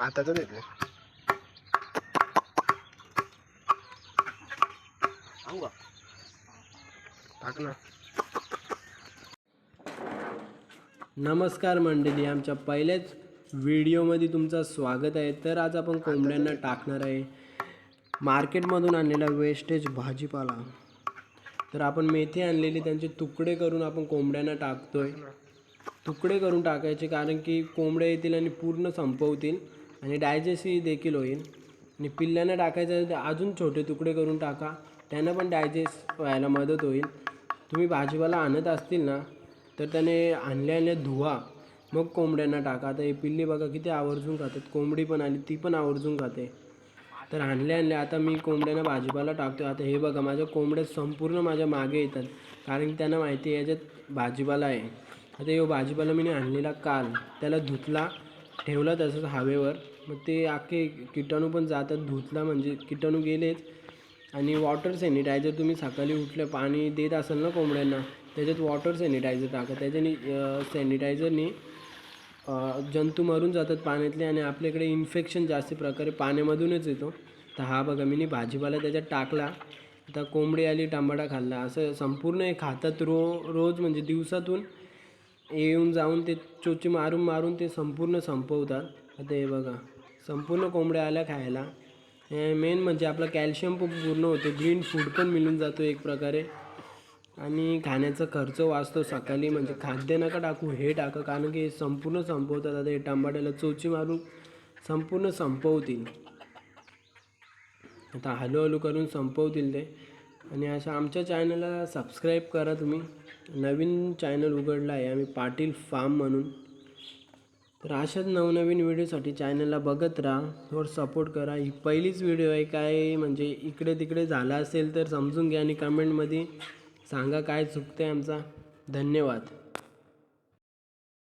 आता तर देते टाक ना. नमस्कार मंडळी आमच्या पहिल्याच व्हिडिओमध्ये तुमचं स्वागत आहे. तर आज आपण कोंबड्यांना टाकणार आहे. मार्केटमधून आणलेला वेस्टेज भाजीपाला. तर आपण मेथी आणलेली त्यांचे तुकडे करून आपण कोंबड्यांना टाकतोय. तुकडे करून टाकायचे कारण की कोंबड्या येतील आणि पूर्ण संपवतील. आणि डायजेस्टही देखील होईल. आणि पिल्ल्यांना टाकायचं आहे तर अजून छोटे तुकडे करून टाका. त्यांना पण डायजेस्ट व्हायला मदत होईल. तुम्ही भाजीपाला आणत असतील ना तर त्याने आणल्या आणल्या धुवा. मग कोंबड्यांना टाका. आता हे पिल्ली बघा किती आवर्जून खातात. कोंबडी पण आली ती पण आवर्जून खाते. तर आणल्या आणल्या आता मी कोंबड्यांना भाजीपाला टाकतो आता हे बघा माझ्या कोंबड्या संपूर्ण माझ्या मागे येतात. कारण की त्यांना माहिती आहे याच्यात भाजीपाला आहे. आता हो भाजीपाला मी आणलेला काल. त्याला धुतला. ठेवला तसंच हवेवर. मग ते अख्खे किटाणू पण जातात धुतला म्हणजे किटाणू गेलेच. आणि वॉटर सॅनिटायझर तुम्ही सकाळी उठलं पाणी देत असाल ना कोंबड्यांना त्याच्यात वॉटर सॅनिटायझर टाका. त्याच्याने सॅनिटायझरने जंतू मरून जातात पाण्यातले आणि आपल्याकडे इन्फेक्शन जास्त प्रकारे पाण्यामधूनच येतो. तर हा बघा मी भाजीपाला त्याच्यात टाकला. आता कोंबडी आली टमाटा खाल्ला. असं संपूर्ण हे खातात रो रोज म्हणजे दिवसातून येऊन जाऊन ते चोची मारून मारून ते संपूर्ण संपवतात. आता हे बघा संपूर्ण कोंबड्या आल्या खायला. मेन म्हणजे आपलं कॅल्शियम पण पूर्ण होतो. ग्रीन फूड पण मिळून जातो एक प्रकारे. आणि खाण्याचा खर्च वाचतो सकाळी. म्हणजे खाद्य नका टाकू हे टाका. कारण की संपूर्ण संपवतात. आता हे टमाट्याला चोची मारून संपूर्ण संपवतील. आता हळूहळू करून संपवतील ते. आणि अशा आमच्या चॅनलला सबस्क्राईब करा तुम्ही. नवीन चॅनल उघडला आहे आम्ही पाटील फार्म म्हणून. तर अशाच नवनवीन व्हिडिओसाठी चॅनलला बघत राहा. थोडं सपोर्ट करा. ही पहिलीच व्हिडिओ आहे. काय म्हणजे इकडे तिकडे झाला असेल तर समजून घ्या आणि कमेंटमध्ये सांगा काय चुकतं आहे आमचा. धन्यवाद.